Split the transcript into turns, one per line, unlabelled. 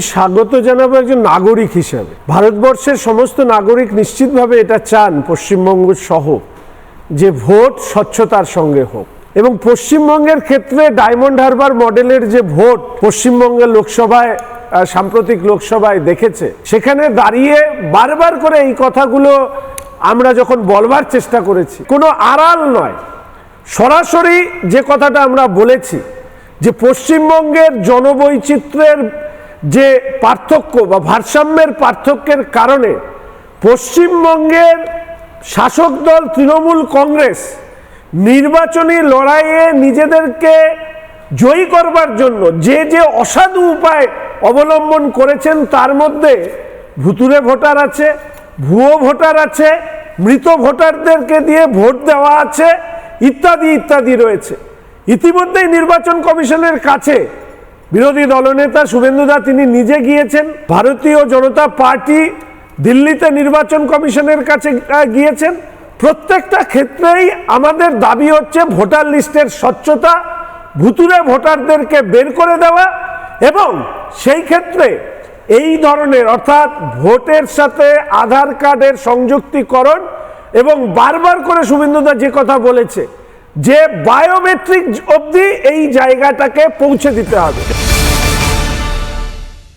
স্বাগত জানাব একজন নাগরিক হিসাবে। ভারতবর্ষের সমস্ত নাগরিক নিশ্চিতভাবে এটা চান পশ্চিমবঙ্গ সহ, যে ভোট স্বচ্ছতার সঙ্গে হোক। এবং পশ্চিমবঙ্গের ক্ষেত্রে ডায়মন্ড হারবার মডেলের যে ভোট পশ্চিমবঙ্গের লোকসভায় সাম্প্রতিক লোকসভায় দেখেছে, সেখানে দাঁড়িয়ে বারবার করে এই কথাগুলো আমরা যখন বলবার চেষ্টা করেছি, কোনো আড়াল নয়। সরাসরি যে কথাটা আমরা বলেছি, যে পশ্চিমবঙ্গের জনবৈচিত্র্যের যে পার্থক্য বা ভারসাম্যের পার্থক্যের কারণে পশ্চিমবঙ্গের শাসক দল তৃণমূল কংগ্রেস নির্বাচনী লড়াইয়ে নিজেদেরকে জয়ী করবার জন্য যে যে অসাধু উপায় অবলম্বন করেছেন, তার মধ্যে ভুতুরে ভোটার আছে, ভুয়ো ভোটার আছে, মৃত ভোটারদেরকে দিয়ে ভোট দেওয়া আছে, ইত্যাদি ইত্যাদি রয়েছে। ইতিমধ্যেই নির্বাচন কমিশনের কাছে বিরোধী দলনেতা শুভেন্দুদা তিনি নিজে গিয়েছেন। ভারতীয় জনতা পার্টি দিল্লিতে নির্বাচন কমিশনের কাছে গিয়েছেন। প্রত্যেকটা ক্ষেত্রেই আমাদের দাবি হচ্ছে ভোটার লিস্টের স্বচ্ছতা ভুতুরে ভোটারদেরকে বের করে দেওয়া এবং সেই ক্ষেত্রে এই ধরনের, অর্থাৎ ভোটের সাথে আধার কার্ডের সংযুক্তিকরণ এবং বারবার করে শুভেন্দুদা যে কথা বলেছে যে বায়োমেট্রিক অবধি এই জায়গাটাকে পৌঁছে দিতে হবে।